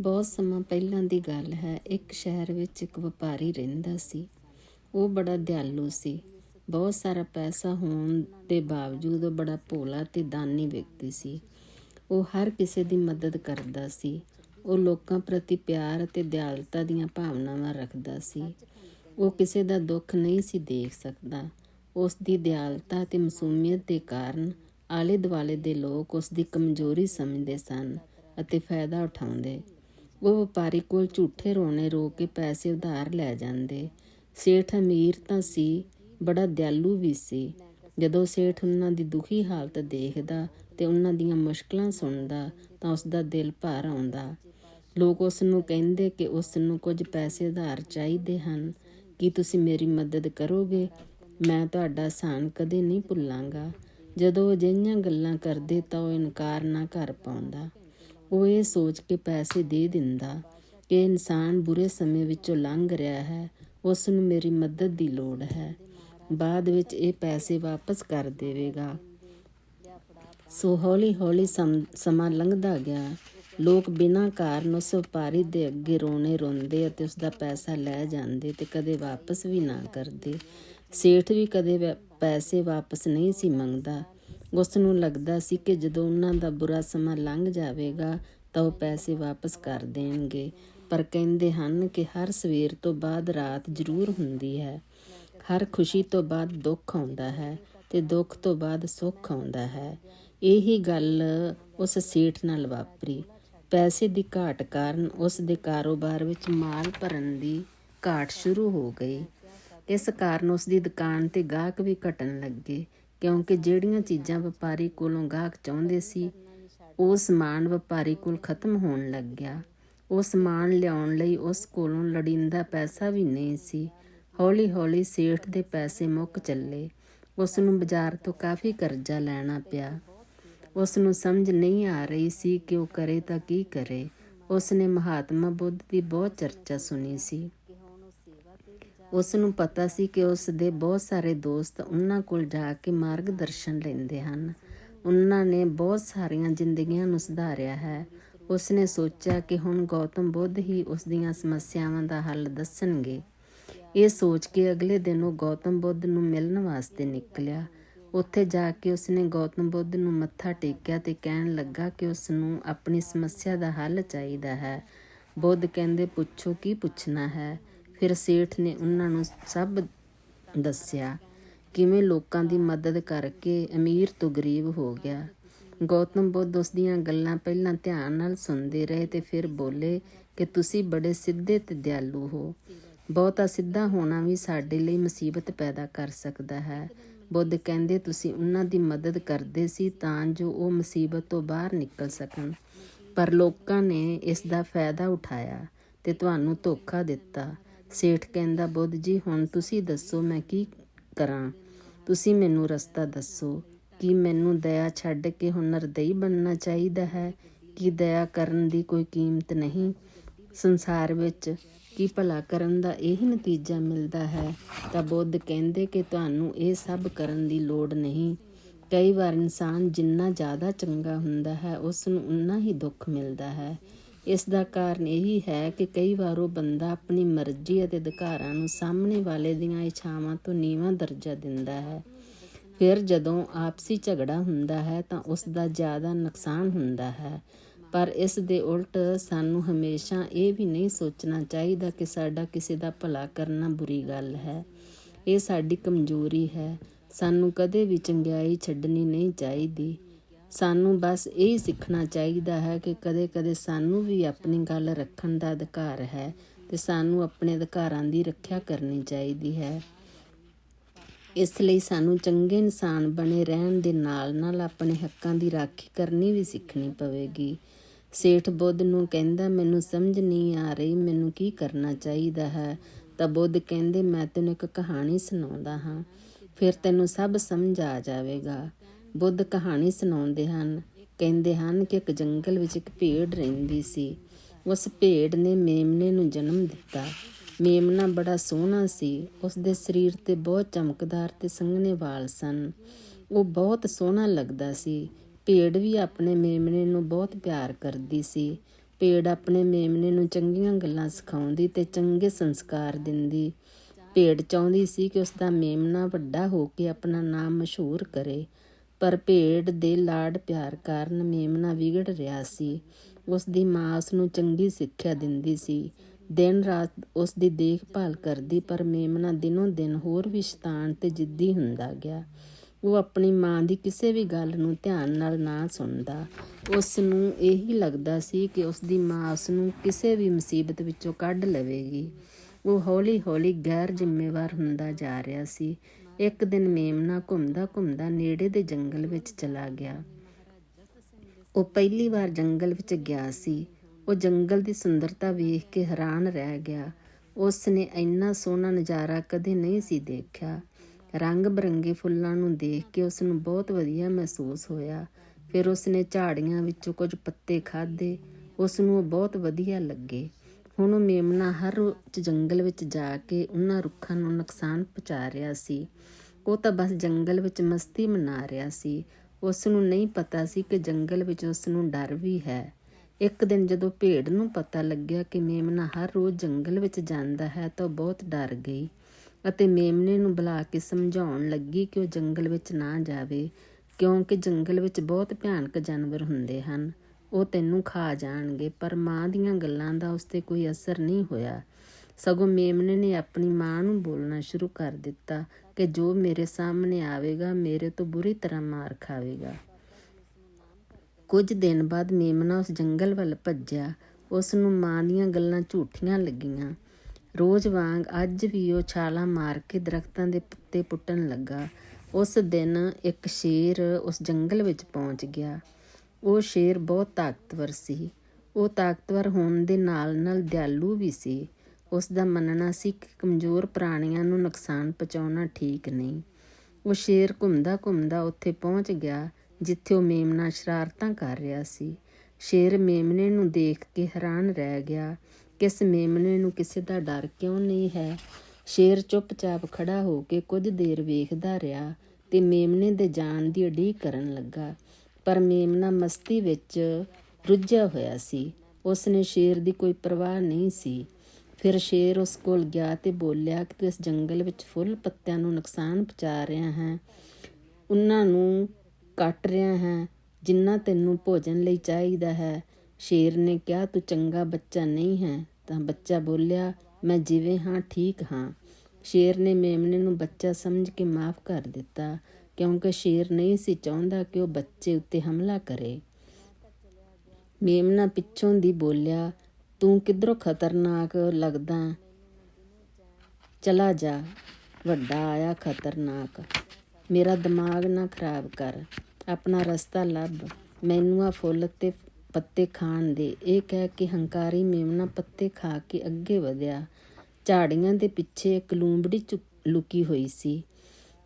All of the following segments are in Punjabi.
ਬਹੁਤ ਸਮਾਂ ਪਹਿਲਾਂ ਦੀ ਗੱਲ ਹੈ, ਇੱਕ ਸ਼ਹਿਰ ਵਿੱਚ ਇੱਕ ਵਪਾਰੀ ਰਹਿੰਦਾ ਸੀ। ਉਹ ਬੜਾ ਦਿਆਲੂ ਸੀ। ਬਹੁਤ ਸਾਰਾ ਪੈਸਾ ਹੋਣ ਦੇ ਬਾਵਜੂਦ ਉਹ ਬੜਾ ਭੋਲਾ ਤੇ ਦਾਨੀ ਵਿਅਕਤੀ ਸੀ। ਉਹ ਹਰ ਕਿਸੇ ਦੀ ਮਦਦ ਕਰਦਾ ਸੀ। ਉਹ ਲੋਕਾਂ ਪ੍ਰਤੀ ਪਿਆਰ ਅਤੇ ਦਿਆਲਤਾ ਦੀਆਂ ਭਾਵਨਾਵਾਂ ਰੱਖਦਾ ਸੀ। ਉਹ ਕਿਸੇ ਦਾ ਦੁੱਖ ਨਹੀਂ ਸੀ ਦੇਖ ਸਕਦਾ। ਉਸ ਦੀ ਦਿਆਲਤਾ ਤੇ ਮਾਸੂਮੀਅਤ ਦੇ ਕਾਰਨ ਆਲੇ ਦੁਆਲੇ ਦੇ ਲੋਕ ਉਸ ਦੀ ਕਮਜ਼ੋਰੀ ਸਮਝਦੇ ਸਨ। ਅਤੇ ਫਾਇਦਾ ਉਠਾਉਂਦੇ। ਉਹ ਵਪਾਰੀ ਕੋਲ ਝੂਠੇ ਰੋਣੇ ਰੋ ਕੇ ਪੈਸੇ ਉਧਾਰ ਲੈ ਜਾਂਦੇ। ਸੇਠ ਅਮੀਰ ਤਾਂ ਸੀ, ਬੜਾ ਦਿਆਲੂ ਵੀ ਸੀ। ਜਦੋਂ ਸੇਠ ਉਹਨਾਂ ਦੀ ਦੁਖੀ ਹਾਲਤ ਦੇਖਦਾ ਤੇ ਉਹਨਾਂ ਦੀਆਂ ਮੁਸ਼ਕਲਾਂ ਸੁਣਦਾ ਤਾਂ ਉਸ ਦਾ ਦਿਲ ਭਰ ਆਉਂਦਾ। ਲੋਕ ਉਸ ਨੂੰ ਕਹਿੰਦੇ ਕਿ ਉਸ ਨੂੰ ਕੁਝ ਪੈਸੇ ਉਧਾਰ ਚਾਹੀਦੇ ਹਨ। ਕੀ ਤੁਸੀਂ ਮੇਰੀ ਮਦਦ ਕਰੋਗੇ? ਮੈਂ ਤੁਹਾਡਾ ਆਸਾਨ ਕਦੇ ਨਹੀਂ ਭੁੱਲਾਂਗਾ। ਜਦੋਂ ਅਜਿਹੀਆਂ ਗੱਲਾਂ ਕਰਦੇ ਤਾਂ ਉਹ ਇਨਕਾਰ ਨਾ ਕਰ ਪਾਉਂਦਾ। ਉਹ ਇਹ ਸੋਚ ਕੇ ਪੈਸੇ ਦੇ ਦਿੰਦਾ ਕਿ ਇਨਸਾਨ ਬੁਰੇ ਸਮੇਂ ਵਿੱਚੋਂ ਲੰਘ ਰਿਹਾ ਹੈ, ਉਸ ਨੂੰ ਮੇਰੀ ਮਦਦ ਦੀ ਲੋੜ ਹੈ। ਬਾਅਦ ਵਿੱਚ ਇਹ ਪੈਸੇ ਵਾਪਸ ਕਰ ਦੇਵੇਗਾ। ਸੋ ਹੌਲੀ ਹੌਲੀ ਸਮ- ਸਮਾਂ ਲੰਘਦਾ ਗਿਆ। ਲੋਕ ਬਿਨਾਂ ਕਾਰਨ ਉਸ ਵਪਾਰੀ ਦੇ ਅੱਗੇ ਰੋਣੇ ਰੋਂਦੇ ਅਤੇ ਉਸ ਦਾ ਪੈਸਾ ਲੈ ਜਾਂਦੇ ਤੇ ਕਦੇ ਵਾਪਸ ਵੀ ਨਾ ਕਰਦੇ। ਸੇਠ ਵੀ ਕਦੇ ਪੈਸੇ ਵਾਪਸ ਨਹੀਂ ਸੀ ਮੰਗਦਾ। ਉਸ ਨੂੰ ਲੱਗਦਾ ਸੀ ਕਿ ਜਦੋਂ ਉਹਨਾਂ ਦਾ ਬੁਰਾ ਸਮਾਂ ਲੰਘ ਜਾਵੇਗਾ ਤਾਂ ਉਹ ਪੈਸੇ ਵਾਪਸ ਕਰ ਦੇਣਗੇ। ਪਰ ਕਹਿੰਦੇ ਹਨ ਕਿ ਹਰ ਸਵੇਰ ਤੋਂ ਬਾਅਦ ਰਾਤ ਜ਼ਰੂਰ ਹੁੰਦੀ ਹੈ। ਹਰ ਖੁਸ਼ੀ ਤੋਂ ਬਾਅਦ ਦੁੱਖ ਆਉਂਦਾ ਹੈ ਤੇ ਦੁੱਖ ਤੋਂ ਬਾਅਦ ਸੁੱਖ ਆਉਂਦਾ ਹੈ। ਇਹੀ ਗੱਲ ਉਸ ਸੇਠ ਨਾਲ ਵਾਪਰੀ। ਪੈਸੇ ਦੀ ਘਾਟ ਕਾਰਨ ਉਸ ਦੇ ਕਾਰੋਬਾਰ ਵਿੱਚ ਮਾਲ ਭਰਨ ਦੀ ਘਾਟ ਸ਼ੁਰੂ ਹੋ ਗਈ। ਇਸ ਕਾਰਨ ਉਸ ਦੀ ਦੁਕਾਨ ਤੇ ਗਾਹਕ ਵੀ ਘਟਣ ਲੱਗੇ। ਕਿਉਂਕਿ ਜਿਹੜੀਆਂ ਚੀਜ਼ਾਂ ਵਪਾਰੀ ਕੋਲੋਂ ਗਾਹਕ ਚਾਹੁੰਦੇ ਸੀ, ਉਹ ਸਮਾਨ ਵਪਾਰੀ ਕੋਲ ਖਤਮ ਹੋਣ ਲੱਗ ਗਿਆ। ਉਹ ਸਮਾਨ ਲਿਆਉਣ ਲਈ ਉਸ ਕੋਲੋਂ ਲੜਿੰਦਾ ਪੈਸਾ ਵੀ ਨਹੀਂ ਸੀ। ਹੌਲੀ-ਹੌਲੀ ਸੇਠ ਦੇ ਪੈਸੇ ਮੁੱਕ ਚੱਲੇ। ਉਸ ਨੂੰ ਬਾਜ਼ਾਰ ਤੋਂ ਕਾਫੀ ਕਰਜ਼ਾ ਲੈਣਾ ਪਿਆ। ਉਸ ਨੂੰ ਸਮਝ ਨਹੀਂ ਆ ਰਹੀ ਸੀ ਕਿ ਉਹ ਕਰੇ ਤਾਂ ਕੀ ਕਰੇ। ਉਸ ਨੇ ਮਹਾਤਮਾ ਬੁੱਧ ਦੀ ਬਹੁਤ ਚਰਚਾ ਸੁਣੀ ਸੀ। ਉਸ ਨੂੰ ਪਤਾ ਸੀ ਕਿ ਉਸ ਦੇ ਬਹੁਤ ਸਾਰੇ ਦੋਸਤ ਉਹਨਾਂ ਕੋਲ ਜਾ ਕੇ ਮਾਰਗਦਰਸ਼ਨ ਲੈਂਦੇ ਹਨ। ਉਹਨਾਂ ਨੇ ਬਹੁਤ ਸਾਰੀਆਂ ਜ਼ਿੰਦਗੀਆਂ ਨੂੰ ਸੁਧਾਰਿਆ ਹੈ। ਉਸ ਨੇ ਸੋਚਿਆ ਕਿ ਹੁਣ ਗੌਤਮ ਬੁੱਧ ਹੀ ਉਸ ਦੀਆਂ ਸਮੱਸਿਆਵਾਂ ਦਾ ਹੱਲ ਦੱਸਣਗੇ। ਇਹ ਸੋਚ ਕੇ ਅਗਲੇ ਦਿਨ ਉਹ ਗੌਤਮ ਬੁੱਧ ਨੂੰ ਮਿਲਣ ਵਾਸਤੇ ਨਿਕਲਿਆ। ਉੱਥੇ ਜਾ ਕੇ ਉਸਨੇ ਗੌਤਮ ਬੁੱਧ ਨੂੰ ਮੱਥਾ ਟੇਕਿਆ ਤੇ ਕਹਿਣ ਲੱਗਾ ਕਿ ਉਸ ਨੂੰ ਆਪਣੀ ਸਮੱਸਿਆ ਦਾ ਹੱਲ ਚਾਹੀਦਾ ਹੈ। ਬੁੱਧ ਕਹਿੰਦੇ, ਪੁੱਛੋ ਕੀ ਪੁੱਛਣਾ ਹੈ? ਫਿਰ ਸੇਠ ਨੇ ਉਹਨਾਂ ਨੂੰ ਸਭ ਦੱਸਿਆ ਕਿਵੇਂ ਲੋਕਾਂ ਦੀ ਮਦਦ ਕਰਕੇ ਅਮੀਰ ਤੋਂ ਗਰੀਬ ਹੋ ਗਿਆ। ਗੌਤਮ ਬੁੱਧ ਉਸ ਦੀਆਂ ਗੱਲਾਂ ਪਹਿਲਾਂ ਧਿਆਨ ਨਾਲ ਸੁਣਦੇ ਰਹੇ ਤੇ ਫਿਰ ਬੋਲੇ ਕਿ ਤੁਸੀਂ ਬੜੇ ਸਿੱਧੇ ਤੇ ਦਿਆਲੂ ਹੋ। ਬਹੁਤਾ ਸਿੱਧਾ ਹੋਣਾ ਵੀ ਸਾਡੇ ਲਈ ਮੁਸੀਬਤ ਪੈਦਾ ਕਰ ਸਕਦਾ ਹੈ। ਬੁੱਧ ਕਹਿੰਦੇ, ਤੁਸੀਂ ਉਹਨਾਂ ਦੀ ਮਦਦ ਕਰਦੇ ਸੀ ਤਾਂ ਜੋ ਉਹ ਮੁਸੀਬਤ ਤੋਂ ਬਾਹਰ ਨਿਕਲ ਸਕਣ। ਪਰ ਲੋਕਾਂ ਨੇ ਇਸ ਦਾ ਫਾਇਦਾ ਉਠਾਇਆ ਤੇ ਤੁਹਾਨੂੰ ਧੋਖਾ ਦਿੱਤਾ। ਸੇਠ ਕਹਿੰਦਾ, ਬੁੱਧ ਜੀ, ਹੁਣ ਤੁਸੀਂ ਦੱਸੋ ਮੈਂ ਕੀ ਕਰਾਂ? ਤੁਸੀਂ ਮੈਨੂੰ ਰਸਤਾ ਦੱਸੋ ਕਿ ਮੈਨੂੰ ਦਇਆ ਛੱਡ ਕੇ ਹੁਣ ਨਿਰਦਈ ਬਣਨਾ ਚਾਹੀਦਾ ਹੈ, ਕਿ ਦਇਆ ਕਰਨ ਦੀ ਕੋਈ ਕੀਮਤ ਨਹੀਂ? ਸੰਸਾਰ ਵਿੱਚ ਕੀ ਭਲਾ ਕਰਨ ਦਾ ਇਹੀ ਨਤੀਜਾ ਮਿਲਦਾ ਹੈ? ਤਾਂ ਬੁੱਧ ਕਹਿੰਦੇ ਕਿ ਤੁਹਾਨੂੰ ਇਹ ਸਭ ਕਰਨ ਦੀ ਲੋੜ ਨਹੀਂ। ਕਈ ਵਾਰ ਇਨਸਾਨ ਜਿੰਨਾ ਜ਼ਿਆਦਾ ਚੰਗਾ ਹੁੰਦਾ ਹੈ, ਉਸ ਨੂੰ ਉਨਾ ਹੀ ਦੁੱਖ ਮਿਲਦਾ ਹੈ। ਇਸ ਦਾ ਕਾਰਨ ਇਹੀ ਹੈ ਕਿ ਕਈ ਵਾਰ ਉਹ ਬੰਦਾ ਆਪਣੀ ਮਰਜ਼ੀ ਅਤੇ ਅਧਿਕਾਰਾਂ ਨੂੰ ਸਾਹਮਣੇ ਵਾਲੇ ਦੀਆਂ ਇੱਛਾਵਾਂ ਤੋਂ ਨੀਵਾਂ ਦਰਜਾ ਦਿੰਦਾ ਹੈ। ਫਿਰ ਜਦੋਂ ਆਪਸੀ ਝਗੜਾ ਹੁੰਦਾ ਹੈ ਤਾਂ ਉਸ ਦਾ ਜ਼ਿਆਦਾ ਨੁਕਸਾਨ ਹੁੰਦਾ ਹੈ। ਪਰ ਇਸ ਦੇ ਉਲਟ ਸਾਨੂੰ ਹਮੇਸ਼ਾ ਇਹ ਵੀ ਨਹੀਂ ਸੋਚਣਾ ਚਾਹੀਦਾ ਕਿ ਸਾਡਾ ਕਿਸੇ ਦਾ ਭਲਾ ਕਰਨਾ ਬੁਰੀ ਗੱਲ ਹੈ। ਇਹ ਸਾਡੀ ਕਮਜ਼ੋਰੀ ਹੈ। ਸਾਨੂੰ ਕਦੇ ਵੀ ਚੰਗਿਆਈ ਛੱਡਣੀ ਨਹੀਂ ਚਾਹੀਦੀ। ਸਾਨੂੰ ਬਸ ਇਹ ਸਿੱਖਣਾ ਚਾਹੀਦਾ ਹੈ ਕਿ ਕਦੇ-ਕਦੇ ਸਾਨੂੰ ਵੀ ਆਪਣੀ ਗੱਲ ਰੱਖਣ ਦਾ ਅਧਿਕਾਰ ਹੈ ਤੇ ਸਾਨੂੰ ਆਪਣੇ ਅਧਿਕਾਰਾਂ ਦੀ ਰੱਖਿਆ ਕਰਨੀ ਚਾਹੀਦੀ ਹੈ। ਇਸ ਲਈ ਸਾਨੂੰ ਚੰਗੇ ਇਨਸਾਨ ਬਣੇ ਰਹਿਣ ਦੇ ਨਾਲ-ਨਾਲ ਆਪਣੇ ਹੱਕਾਂ ਦੀ ਰਾਖੀ ਕਰਨੀ ਵੀ ਸਿੱਖਣੀ ਪਵੇਗੀ। ਸੇਠ ਬੁੱਧ ਨੂੰ ਕਹਿੰਦਾ, ਮੈਨੂੰ ਸਮਝ ਨਹੀਂ ਆ ਰਹੀ, ਮੈਨੂੰ ਕੀ ਕਰਨਾ ਚਾਹੀਦਾ ਹੈ? ਤਾਂ ਬੁੱਧ ਕਹਿੰਦੇ, ਮੈਂ ਤੈਨੂੰ ਇੱਕ ਕਹਾਣੀ ਸੁਣਾਉਂਦਾ ਹਾਂ, ਫਿਰ ਤੈਨੂੰ ਸਭ ਸਮਝ ਆ ਜਾਵੇਗਾ। ਬੁੱਧ ਕਹਾਣੀ ਸੁਣਾਉਂਦੇ ਹਨ। ਕਹਿੰਦੇ ਹਨ ਕਿ ਇੱਕ ਜੰਗਲ ਵਿੱਚ ਇੱਕ ਭੇਡ ਰਹਿੰਦੀ ਸੀ। ਉਸ ਭੇਡ ਨੇ ਮੇਮਨੇ ਨੂੰ ਜਨਮ ਦਿੱਤਾ। ਮੇਮਨਾ ਬੜਾ ਸੋਹਣਾ ਸੀ। ਉਸ ਦੇ ਸਰੀਰ ਤੇ ਬਹੁਤ ਚਮਕਦਾਰ ਤੇ ਸੰਘਣੇ ਵਾਲ ਸਨ। ਉਹ ਬਹੁਤ ਸੋਹਣਾ ਲੱਗਦਾ ਸੀ। ਭੇਡ ਵੀ ਆਪਣੇ ਮੇਮਣੇ ਨੂੰ ਬਹੁਤ ਪਿਆਰ ਕਰਦੀ ਸੀ। ਭੇਡ ਆਪਣੇ ਮੇਮਨੇ ਨੂੰ ਚੰਗੀਆਂ ਗੱਲਾਂ ਸਿਖਾਉਂਦੀ ਤੇ ਚੰਗੇ ਸੰਸਕਾਰ ਦਿੰਦੀ। ਭੇਡ ਚਾਹੁੰਦੀ ਸੀ ਕਿ ਉਸ ਦਾ ਮੇਮਣਾ ਵੱਡਾ ਹੋ ਕੇ ਆਪਣਾ ਨਾਮ ਮਸ਼ਹੂਰ ਕਰੇ। ਪਰ ਭੇਡ ਦੇ ਲਾਡ ਪਿਆਰ ਕਾਰਨ ਮੇਮਣਾ ਵਿਗੜ ਰਿਹਾ ਸੀ। ਉਸ ਦੀ ਮਾਂ ਉਸ ਨੂੰ ਚੰਗੀ ਸਿੱਖਿਆ ਦਿੰਦੀ ਸੀ। ਦਿਨ ਰਾਤ ਉਸ ਦੀ ਦੇਖਭਾਲ ਕਰਦੀ, ਪਰ ਮੇਮਣਾ ਦਿਨੋਂ ਦਿਨ ਹੋਰ ਵੀ ਸ਼ੈਤਾਨ ਤੇ ਜਿੱਦੀ ਹੁੰਦਾ ਗਿਆ। ਉਹ ਆਪਣੀ ਮਾਂ ਦੀ ਕਿਸੇ ਵੀ ਗੱਲ ਨੂੰ ਧਿਆਨ ਨਾਲ ਨਾ ਸੁਣਦਾ। ਉਸ ਨੂੰ ਇਹੀ ਲੱਗਦਾ ਸੀ ਕਿ ਉਸ ਦੀ ਮਾਂ ਉਸ ਨੂੰ ਕਿਸੇ ਵੀ ਮੁਸੀਬਤ ਵਿੱਚੋਂ ਕੱਢ ਲਵੇਗੀ। ਉਹ ਹੌਲੀ-ਹੌਲੀ ਗੈਰ ਜ਼ਿੰਮੇਵਾਰ ਹੁੰਦਾ ਜਾ ਰਿਹਾ ਸੀ। ਇੱਕ ਦਿਨ ਮੇਮਨਾ ਘੁੰਮਦਾ ਘੁੰਮਦਾ ਨੇੜੇ ਦੇ ਜੰਗਲ ਵਿੱਚ ਚਲਾ ਗਿਆ। ਉਹ ਪਹਿਲੀ ਵਾਰ ਜੰਗਲ ਵਿੱਚ ਗਿਆ ਸੀ। ਉਹ ਜੰਗਲ ਦੀ ਸੁੰਦਰਤਾ ਵੇਖ ਕੇ ਹੈਰਾਨ ਰਹਿ ਗਿਆ। ਉਸ ਨੇ ਇੰਨਾ ਸੋਹਣਾ ਨਜ਼ਾਰਾ ਕਦੇ ਨਹੀਂ ਸੀ ਦੇਖਿਆ। ਰੰਗ ਬਰੰਗੇ ਫੁੱਲਾਂ ਨੂੰ ਦੇਖ ਕੇ ਉਸ ਨੂੰ ਬਹੁਤ ਵਧੀਆ ਮਹਿਸੂਸ ਹੋਇਆ। ਫਿਰ ਉਸ ਨੇ ਝਾੜੀਆਂ ਵਿੱਚੋਂ ਕੁਝ ਪੱਤੇ ਖਾਧੇ। ਉਸ ਨੂੰ ਉਹ ਬਹੁਤ ਵਧੀਆ ਲੱਗੇ। ਹੁਣ ਉਹ ਮੇਮਣਾ ਹਰ ਰੋਜ਼ ਜੰਗਲ ਵਿੱਚ ਜਾ ਕੇ ਉਹਨਾਂ ਰੁੱਖਾਂ ਨੂੰ ਨੁਕਸਾਨ ਪਹੁੰਚਾ ਰਿਹਾ ਸੀ। ਉਹ ਤਾਂ ਬਸ ਜੰਗਲ ਵਿੱਚ ਮਸਤੀ ਮਨਾ ਰਿਹਾ ਸੀ। ਉਸ ਨੂੰ ਨਹੀਂ ਪਤਾ ਸੀ ਕਿ ਜੰਗਲ ਵਿੱਚ ਉਸ ਨੂੰ ਡਰ ਵੀ ਹੈ। ਇੱਕ ਦਿਨ ਜਦੋਂ ਭੇਡ ਨੂੰ ਪਤਾ ਲੱਗਿਆ ਕਿ ਮੇਮਨਾ ਹਰ ਰੋਜ਼ ਜੰਗਲ ਵਿੱਚ ਜਾਂਦਾ ਹੈ ਤਾਂ ਉਹ ਬਹੁਤ ਡਰ ਗਈ ਅਤੇ ਮੇਮਨੇ ਨੂੰ ਬੁਲਾ ਕੇ ਸਮਝਾਉਣ ਲੱਗੀ ਕਿ ਉਹ ਜੰਗਲ ਵਿੱਚ ਨਾ ਜਾਵੇ ਕਿਉਂਕਿ ਜੰਗਲ ਵਿੱਚ ਬਹੁਤ ਭਿਆਨਕ ਜਾਨਵਰ ਹੁੰਦੇ ਹਨ। ਉਹ ਤੈਨੂੰ ਖਾ ਜਾਣਗੇ, ਪਰ ਮਾਂ ਦੀਆਂ ਗੱਲਾਂ ਦਾ ਉਸ ਤੇ ਕੋਈ ਅਸਰ ਨਹੀਂ ਹੋਇਆ। ਸਗੋਂ ਮੇਮਨੇ ਨੇ ਆਪਣੀ ਮਾਂ ਨੂੰ ਬੋਲਣਾ ਸ਼ੁਰੂ ਕਰ ਦਿੱਤਾ ਕਿ ਜੋ ਮੇਰੇ ਸਾਹਮਣੇ ਆਵੇਗਾ, ਮੇਰੇ ਤੋਂ ਬੁਰੀ ਤਰ੍ਹਾਂ ਮਾਰ ਖਾਵੇਗਾ। ਕੁਝ ਦਿਨ ਬਾਅਦ ਮੇਮਨਾ ਉਸ ਜੰਗਲ ਵੱਲ ਭੱਜਿਆ। ਉਸ ਨੂੰ ਮਾਂ ਦੀਆਂ ਗੱਲਾਂ ਝੂਠੀਆਂ ਲੱਗੀਆਂ। ਰੋਜ਼ ਵਾਂਗ ਅੱਜ ਵੀ ਉਹ ਛਾਲਾਂ ਮਾਰ ਕੇ ਦਰਖਤਾਂ ਦੇ ਪੱਤੇ ਪੁੱਟਣ ਲੱਗਾ। ਉਸ ਦਿਨ ਇੱਕ ਸ਼ੇਰ ਉਸ ਜੰਗਲ ਵਿੱਚ ਪਹੁੰਚ ਗਿਆ। ਉਹ ਸ਼ੇਰ ਬਹੁਤ ਤਾਕਤਵਰ ਸੀ। ਉਹ ਤਾਕਤਵਰ ਹੋਣ ਦੇ ਨਾਲ-ਨਾਲ ਦਿਆਲੂ ਵੀ ਸੀ। ਉਸ ਦਾ ਮੰਨਣਾ ਸੀ ਕਿ ਕਮਜ਼ੋਰ ਪ੍ਰਾਣੀਆਂ ਨੂੰ ਨੁਕਸਾਨ ਪਹੁੰਚਾਉਣਾ ਠੀਕ ਨਹੀਂ। ਉਹ ਸ਼ੇਰ ਘੁੰਮਦਾ ਘੁੰਮਦਾ ਉੱਥੇ ਪਹੁੰਚ ਗਿਆ, ਜਿੱਥੇ ਉਹ ਮੇਮਣਾ ਸ਼ਰਾਰਤਾਂ ਕਰ ਰਿਹਾ ਸੀ। ਸ਼ੇਰ ਮੇਮਨੇ ਨੂੰ ਦੇਖ ਕੇ ਹੈਰਾਨ ਰਹਿ ਗਿਆ ਕਿਸ ਮੇਮਨੇ ਨੂੰ ਕਿਸੇ ਦਾ ਡਰ ਕਿਉਂ ਨਹੀਂ ਹੈ। ਸ਼ੇਰ ਚੁੱਪਚਾਪ ਖੜਾ ਹੋ ਕੇ ਕੁਝ ਦੇਰ ਵੇਖਦਾ ਰਿਹਾ ਤੇ ਮੇਮਨੇ ਦੇ ਜਾਣ ਦੀ ਉਡੀਕ ਕਰਨ ਲੱਗਾ। ਪਰ ਮੇਮਣਾ ਮਸਤੀ ਵਿੱਚ ਰੁੱਝਿਆ ਹੋਇਆ ਸੀ। ਉਸ ਨੇ ਸ਼ੇਰ ਦੀ ਕੋਈ ਪਰਵਾਹ ਨਹੀਂ ਸੀ। ਫਿਰ ਸ਼ੇਰ ਉਸ ਕੋਲ ਗਿਆ ਤੇ ਬੋਲਿਆ ਕਿ ਤੂੰ ਇਸ ਜੰਗਲ ਵਿੱਚ ਫੁੱਲ ਪੱਤਿਆਂ ਨੂੰ ਨੁਕਸਾਨ ਪਹੁੰਚਾ ਰਿਹਾ ਹੈ। ਉਹਨਾਂ ਨੂੰ ਕੱਟ ਰਿਹਾ ਹੈ, ਜਿੰਨਾ ਤੈਨੂੰ ਭੋਜਨ ਲਈ ਚਾਹੀਦਾ ਹੈ। ਸ਼ੇਰ ਨੇ ਕਿਹਾ, ਤੂੰ ਚੰਗਾ ਬੱਚਾ ਨਹੀਂ ਹੈ। ਤਾਂ ਬੱਚਾ ਬੋਲਿਆ, ਮੈਂ ਜਿਵੇਂ ਹਾਂ, ਠੀਕ ਹਾਂ। ਸ਼ੇਰ ਨੇ ਮੇਮਨੇ ਨੂੰ ਬੱਚਾ ਸਮਝ ਕੇ ਮਾਫ ਕਰ ਦਿੱਤਾ। ਕਿਉਂਕਿ ਸ਼ੇਰ ਨਹੀਂ ਸੀ ਚਾਹੁੰਦਾ ਕਿ ਉਹ ਬੱਚੇ ਉੱਤੇ ਹਮਲਾ ਕਰੇ। ਮੇਮਣਾ ਪਿੱਛੋਂ ਦੀ ਬੋਲਿਆ, ਤੂੰ ਕਿਧਰੋਂ ਖਤਰਨਾਕ ਲੱਗਦਾ? ਚਲਾ ਜਾ। ਵੱਡਾ ਆਇਆ ਖਤਰਨਾਕ। ਮੇਰਾ ਦਿਮਾਗ ਨਾ ਖਰਾਬ ਕਰ। ਆਪਣਾ ਰਸਤਾ ਲੱਭ। ਮੈਨੂੰ ਆ ਫੁੱਲ ਤੇ ਪੱਤੇ ਖਾਣ ਦੇ। ਇਹ ਕਹਿ ਕੇ ਹੰਕਾਰੀ ਮੇਮਣਾ ਪੱਤੇ ਖਾ ਕੇ ਅੱਗੇ ਵਧਿਆ। ਝਾੜੀਆਂ ਦੇ ਪਿੱਛੇ ਇੱਕ ਲੂੰਬੜੀ ਚੁ- ਲੁਕੀ ਹੋਈ ਸੀ।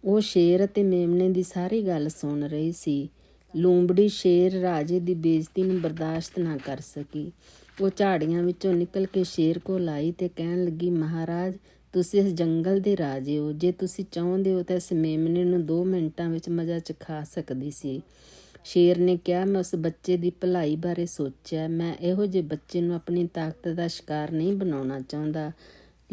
ਉਹ ਸ਼ੇਰ ਅਤੇ ਮੇਮਣੇ ਦੀ ਸਾਰੀ ਗੱਲ ਸੁਣ ਰਹੀ ਸੀ। ਲੂੰਬੜੀ ਸ਼ੇਰ ਰਾਜੇ ਦੀ ਬੇਇੱਜ਼ਤੀ ਨੂੰ ਬਰਦਾਸ਼ਤ ਨਾ ਕਰ ਸਕੀ। ਉਹ ਝਾੜੀਆਂ ਵਿੱਚੋਂ ਨਿਕਲ ਕੇ ਸ਼ੇਰ ਕੋਲ ਆਈ ਤੇ ਕਹਿਣ ਲੱਗੀ, ਮਹਾਰਾਜ, ਤੁਸੀਂ ਇਸ ਜੰਗਲ ਦੇ ਰਾਜੇ ਹੋ। ਜੇ ਤੁਸੀਂ ਚਾਹੁੰਦੇ ਹੋ ਤਾਂ ਇਸ ਮੇਮਨੇ ਨੂੰ 2 ਮਿੰਟਾਂ ਵਿੱਚ ਮਜ਼ਾ ਚਖਾ ਸਕਦੀ ਸੀ। ਸ਼ੇਰ ਨੇ ਕਿਹਾ, ਮੈਂ ਉਸ ਬੱਚੇ ਦੀ ਭਲਾਈ ਬਾਰੇ ਸੋਚਿਆ। ਮੈਂ ਇਹੋ ਜਿਹੇ ਬੱਚੇ ਨੂੰ ਆਪਣੀ ਤਾਕਤ ਦਾ ਸ਼ਿਕਾਰ ਨਹੀਂ ਬਣਾਉਣਾ ਚਾਹੁੰਦਾ।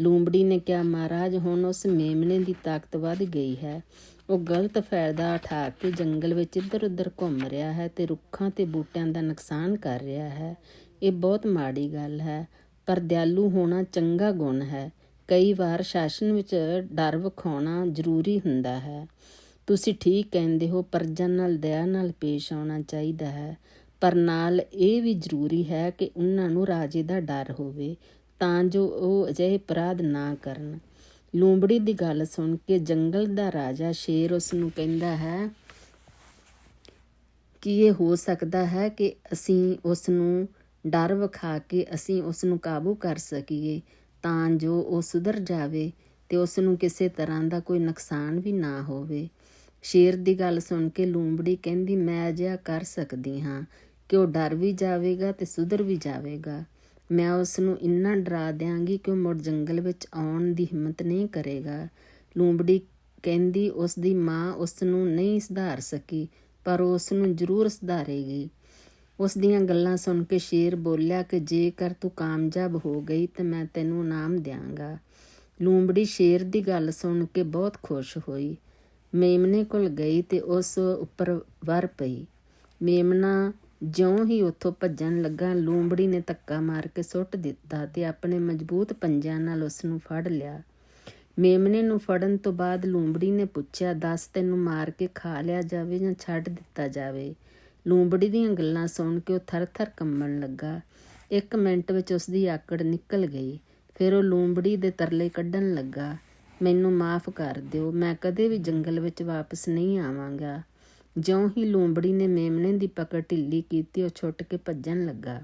ਲੂੰਬੜੀ ਨੇ ਕਿਹਾ, ਮਹਾਰਾਜ, ਹੁਣ ਉਸ ਮੇਮਣੇ ਦੀ ਤਾਕਤ ਵੱਧ ਗਈ ਹੈ। ਉਹ ਗਲਤ ਫਾਇਦਾ ਉਠਾ ਕੇ ਜੰਗਲ ਵਿੱਚ ਇੱਧਰ-ਉੱਧਰ ਘੁੰਮ ਰਿਹਾ ਹੈ ਤੇ ਰੁੱਖਾਂ ਤੇ ਬੂਟਿਆਂ ਦਾ ਨੁਕਸਾਨ ਕਰ ਰਿਹਾ ਹੈ। ਇਹ ਬਹੁਤ ਮਾੜੀ ਗੱਲ ਹੈ, ਪਰ ਦਿਆਲੂ ਹੋਣਾ ਚੰਗਾ ਗੁਣ ਹੈ। ਕਈ ਵਾਰ ਸ਼ਾਸਨ ਵਿੱਚ ਡਰ ਵਿਖਾਉਣਾ ਜ਼ਰੂਰੀ ਹੁੰਦਾ ਹੈ। ਤੁਸੀਂ ਠੀਕ ਕਹਿੰਦੇ ਹੋ ਪਰਜਾ ਨਾਲ ਦਇਆ ਨਾਲ ਪੇਸ਼ ਆਉਣਾ ਚਾਹੀਦਾ ਹੈ। ਪਰ ਨਾਲ ਇਹ ਵੀ ਜ਼ਰੂਰੀ ਹੈ ਕਿ ਉਹਨਾਂ ਨੂੰ ਰਾਜੇ ਦਾ ਡਰ ਹੋਵੇ। ਤਾਂ ਜੋ ਉਹ ਅਜਿਹੇ ਅਪਰਾਧ ਨਾ ਕਰਨ। ਲੂੰਬੜੀ ਦੀ ਗੱਲ ਸੁਣ ਕੇ ਜੰਗਲ ਦਾ ਰਾਜਾ ਸ਼ੇਰ ਉਸ ਨੂੰ ਕਹਿੰਦਾ ਹੈ ਕਿ ਇਹ ਹੋ ਸਕਦਾ ਹੈ ਕਿ ਅਸੀਂ ਉਸ ਨੂੰ ਡਰ ਵਿਖਾ ਕੇ ਅਸੀਂ ਉਸ ਨੂੰ ਕਾਬੂ ਕਰ ਸਕੀਏ, ਤਾਂ ਜੋ ਉਹ ਸੁਧਰ ਜਾਵੇ ਤੇ ਉਸ ਨੂੰ ਕਿਸੇ ਤਰ੍ਹਾਂ ਦਾ ਕੋਈ ਨੁਕਸਾਨ ਵੀ ਨਾ ਹੋਵੇ। ਸ਼ੇਰ ਦੀ ਗੱਲ ਸੁਣ ਕੇ ਲੂੰਬੜੀ ਕਹਿੰਦੀ, ਮੈਂ ਅਜਿਹਾ ਕਰ ਸਕਦੀ ਹਾਂ। ਕਿ ਉਹ ਡਰ ਵੀ ਜਾਵੇਗਾ ਤੇ ਸੁਧਰ ਵੀ ਜਾਵੇਗਾ। ਮੈਂ ਉਸ ਨੂੰ ਇੰਨਾ ਡਰਾ ਦਿਆਂਗੀ ਕਿ ਉਹ ਮੁੜ ਜੰਗਲ ਵਿੱਚ ਆਉਣ ਦੀ ਹਿੰਮਤ ਨਹੀਂ ਕਰੇਗਾ। ਲੂੰਬੜੀ ਕਹਿੰਦੀ ਉਸ ਦੀ ਮਾਂ ਉਸ ਨੂੰ ਨਹੀਂ ਸੁਧਾਰ ਸਕੀ, ਪਰ ਉਹ ਉਸ ਨੂੰ ਜ਼ਰੂਰ ਸੁਧਾਰੇਗੀ। ਉਸ ਦੀਆਂ ਗੱਲਾਂ ਸੁਣ ਕੇ ਸ਼ੇਰ ਬੋਲਿਆ ਕਿ ਜੇਕਰ ਤੂੰ ਕਾਮਯਾਬ ਹੋ ਗਈ ਤਾਂ ਮੈਂ ਤੈਨੂੰ ਇਨਾਮ ਦਿਆਂਗਾ। ਲੂੰਬੜੀ ਸ਼ੇਰ ਦੀ ਗੱਲ ਸੁਣ ਕੇ ਬਹੁਤ ਖੁਸ਼ ਹੋਈ। ਮੇਮਨੇ ਕੋਲ ਗਈ ਤੇ ਉਸ ਉੱਪਰ ਵਰ ਪਈ। ਮੇਮਨਾ ਜਿਉਂ ਹੀ ਉੱਥੋਂ ਭੱਜਣ ਲੱਗਾ, ਲੂੰਬੜੀ ਨੇ ਧੱਕਾ ਮਾਰ ਕੇ ਸੁੱਟ ਦਿੱਤਾ ਤੇ ਆਪਣੇ ਮਜ਼ਬੂਤ ਪੰਜਿਆਂ ਨਾਲ ਉਸ ਨੂੰ ਫੜ ਲਿਆ। ਮੇਮਨੇ ਨੂੰ ਫੜਨ ਤੋਂ ਬਾਅਦ ਲੂੰਬੜੀ ਨੇ ਪੁੱਛਿਆ, ਦੱਸ ਤੈਨੂੰ ਮਾਰ ਕੇ ਖਾ ਲਿਆ ਜਾਵੇ ਜਾਂ ਛੱਡ ਦਿੱਤਾ ਜਾਵੇ? ਲੂੰਬੜੀ ਦੀਆਂ ਗੱਲਾਂ ਸੁਣ ਕੇ ਉਹ ਥਰ-ਥਰ ਕੰਬਣ ਲੱਗਾ। ਇੱਕ ਮਿੰਟ ਵਿੱਚ ਉਸ ਦੀ ਆਕੜ ਨਿਕਲ ਗਈ। ਫਿਰ ਉਹ ਲੂੰਬੜੀ ਦੇ ਤਰਲੇ ਕੱਢਣ ਲੱਗਾ। ਮੈਨੂੰ ਮਾਫ ਕਰ ਦਿਓ, ਮੈਂ ਕਦੇ ਵੀ ਜੰਗਲ ਵਿੱਚ ਵਾਪਸ ਨਹੀਂ ਆਵਾਂਗਾ। ਜਿਉਂ ਹੀ ਲੂੰਬੜੀ ਨੇ ਮੇਮਨੇ ਦੀ ਪਕੜ ਢਿੱਲੀ ਕੀਤੀ, ਉਹ ਛੁੱਟ ਕੇ ਭੱਜਣ ਲੱਗਾ।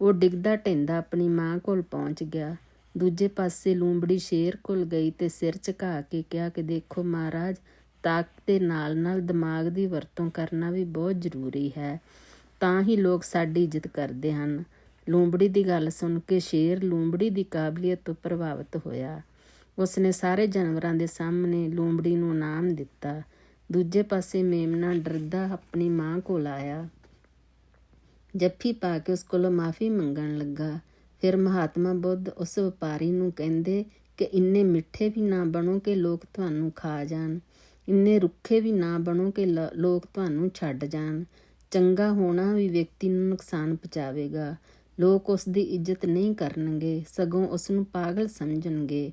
ਉਹ ਡਿੱਗਦਾ ਢਿੰਦਾ ਆਪਣੀ ਮਾਂ ਕੋਲ ਪਹੁੰਚ ਗਿਆ। ਦੂਜੇ ਪਾਸੇ ਲੂੰਬੜੀ ਸ਼ੇਰ ਕੋਲ ਗਈ ਤੇ ਸਿਰ ਝੁਕਾ ਕੇ ਕਿਹਾ ਕਿ ਦੇਖੋ ਮਹਾਰਾਜ, ਤਾਕਤ ਦੇ ਨਾਲ-ਨਾਲ ਦਿਮਾਗ ਦੀ ਵਰਤੋਂ ਕਰਨਾ ਵੀ ਬਹੁਤ ਜ਼ਰੂਰੀ ਹੈ। ਤਾਂ ਹੀ ਲੋਕ ਸਾਡੀ ਇੱਜ਼ਤ ਕਰਦੇ ਹਨ। ਲੂੰਬੜੀ ਦੀ ਗੱਲ ਸੁਣ ਕੇ ਸ਼ੇਰ ਲੂੰਬੜੀ ਦੀ ਕਾਬਲੀਅਤ ਤੋਂ ਪ੍ਰਭਾਵਿਤ ਹੋਇਆ। ਉਸਨੇ ਸਾਰੇ ਜਾਨਵਰਾਂ ਦੇ ਸਾਹਮਣੇ ਲੂੰਬੜੀ ਨੂੰ ਇਨਾਮ ਦਿੱਤਾ। ਦੂਜੇ ਪਾਸੇ ਮੇਮਨਾ ਡਰਦਾ ਆਪਣੀ ਮਾਂ ਕੋਲ ਆਇਆ। ਜੱਫੀ ਪਾ ਕੇ ਉਸ ਕੋਲੋਂ ਮਾਫੀ ਮੰਗਣ ਲੱਗਾ। ਫਿਰ ਮਹਾਤਮਾ ਬੁੱਧ ਉਸ ਵਪਾਰੀ ਨੂੰ ਕਹਿੰਦੇ ਕਿ ਇੰਨੇ ਮਿੱਠੇ ਵੀ ਨਾ ਬਣੋ ਕਿ ਲੋਕ ਤੁਹਾਨੂੰ ਖਾ ਜਾਣ। ਇੰਨੇ ਰੁੱਖੇ ਵੀ ਨਾ ਬਣੋ ਕਿ ਲ- ਲੋਕ ਤੁਹਾਨੂੰ ਛੱਡ ਜਾਣ। ਚੰਗਾ ਹੋਣਾ ਵੀ ਵਿਅਕਤੀ ਨੂੰ ਨੁਕਸਾਨ ਪਹੁੰਚਾਵੇਗਾ। ਲੋਕ ਉਸ ਦੀ ਇੱਜ਼ਤ ਨਹੀਂ ਕਰਨਗੇ, ਸਗੋਂ ਉਸ ਨੂੰ ਪਾਗਲ ਸਮਝਣਗੇ।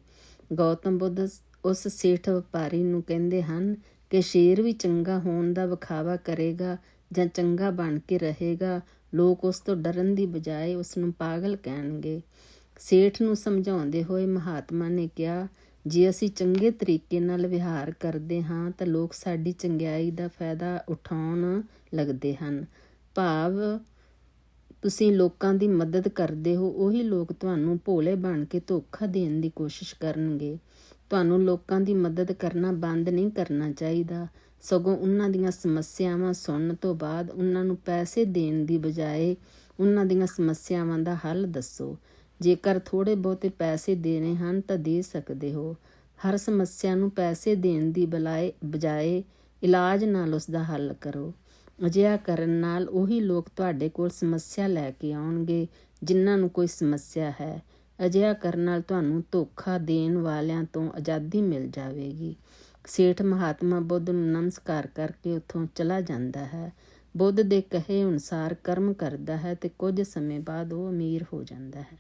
ਗੌਤਮ ਬੁੱਧ ਉਸ ਸੇਠ ਵਪਾਰੀ ਨੂੰ ਕਹਿੰਦੇ ਹਨ ਕਿ ਸ਼ੇਰ ਵੀ ਚੰਗਾ ਹੋਣ ਦਾ ਵਿਖਾਵਾ ਕਰੇਗਾ ਜਾਂ ਚੰਗਾ ਬਣ ਕੇ ਰਹੇਗਾ, ਲੋਕ ਉਸ ਤੋਂ ਡਰਨ ਦੀ ਬਜਾਏ ਉਸ ਨੂੰ ਪਾਗਲ ਕਹਿਣਗੇ। ਸੇਠ ਨੂੰ ਸਮਝਾਉਂਦੇ ਹੋਏ ਮਹਾਤਮਾ ਨੇ ਕਿਹਾ, ਜੇ ਅਸੀਂ ਚੰਗੇ ਤਰੀਕੇ ਨਾਲ ਵਿਹਾਰ ਕਰਦੇ ਹਾਂ ਤਾਂ ਲੋਕ ਸਾਡੀ ਚੰਗਿਆਈ ਦਾ ਫਾਇਦਾ ਉਠਾਉਣ ਲੱਗਦੇ ਹਨ। ਭਾਵ, ਤੁਸੀਂ ਲੋਕਾਂ ਦੀ ਮਦਦ ਕਰਦੇ ਹੋ, ਉਹੀ ਲੋਕ ਤੁਹਾਨੂੰ ਭੋਲੇ ਬਣ ਕੇ ਧੋਖਾ ਦੇਣ ਦੀ ਕੋਸ਼ਿਸ਼ ਕਰਨਗੇ। ਤੁਹਾਨੂੰ ਲੋਕਾਂ ਦੀ ਮਦਦ ਕਰਨਾ ਬੰਦ ਨਹੀਂ ਕਰਨਾ ਚਾਹੀਦਾ। ਸਗੋਂ ਉਹਨਾਂ ਦੀਆਂ ਸਮੱਸਿਆਵਾਂ ਸੁਣਨ ਤੋਂ ਬਾਅਦ ਉਹਨਾਂ ਨੂੰ ਪੈਸੇ ਦੇਣ ਦੀ ਬਜਾਏ ਉਹਨਾਂ ਦੀਆਂ ਸਮੱਸਿਆਵਾਂ ਦਾ ਹੱਲ ਦੱਸੋ। ਜੇਕਰ ਥੋੜੇ ਬਹੁਤੇ ਪੈਸੇ ਦੇਣੇ ਹਨ ਤਾਂ ਦੇ ਸਕਦੇ ਹੋ। ਹਰ ਸਮੱਸਿਆ ਨੂੰ ਪੈਸੇ ਦੇਣ ਦੀ ਬਲਾਏ ਬਜਾਏ ਇਲਾਜ ਨਾਲ ਉਸ ਦਾ ਹੱਲ ਕਰੋ। ਅਜਿਹਾ ਕਰਨ ਨਾਲ ਉਹੀ ਲੋਕ ਤੁਹਾਡੇ ਕੋਲ ਸਮੱਸਿਆ ਲੈ ਕੇ ਆਉਣਗੇ, ਜਿਨ੍ਹਾਂ ਨੂੰ ਕੋਈ ਸਮੱਸਿਆ ਹੈ। ਅਜਿਹਾ ਕਰਨ ਨਾਲ ਤੁਹਾਨੂੰ ਧੋਖਾ ਦੇਣ ਵਾਲਿਆਂ ਤੋਂ ਆਜ਼ਾਦੀ ਮਿਲ ਜਾਵੇਗੀ। ਸੇਠ ਮਹਾਤਮਾ ਬੁੱਧ ਨੂੰ ਨਮਸਕਾਰ ਕਰਕੇ ਉੱਥੋਂ ਚਲਾ ਜਾਂਦਾ ਹੈ। ਬੁੱਧ ਦੇ ਕਹੇ ਅਨੁਸਾਰ ਕਰਮ ਕਰਦਾ ਹੈ ਤੇ ਕੁਝ ਸਮੇਂ ਬਾਅਦ ਉਹ ਅਮੀਰ ਹੋ ਜਾਂਦਾ ਹੈ।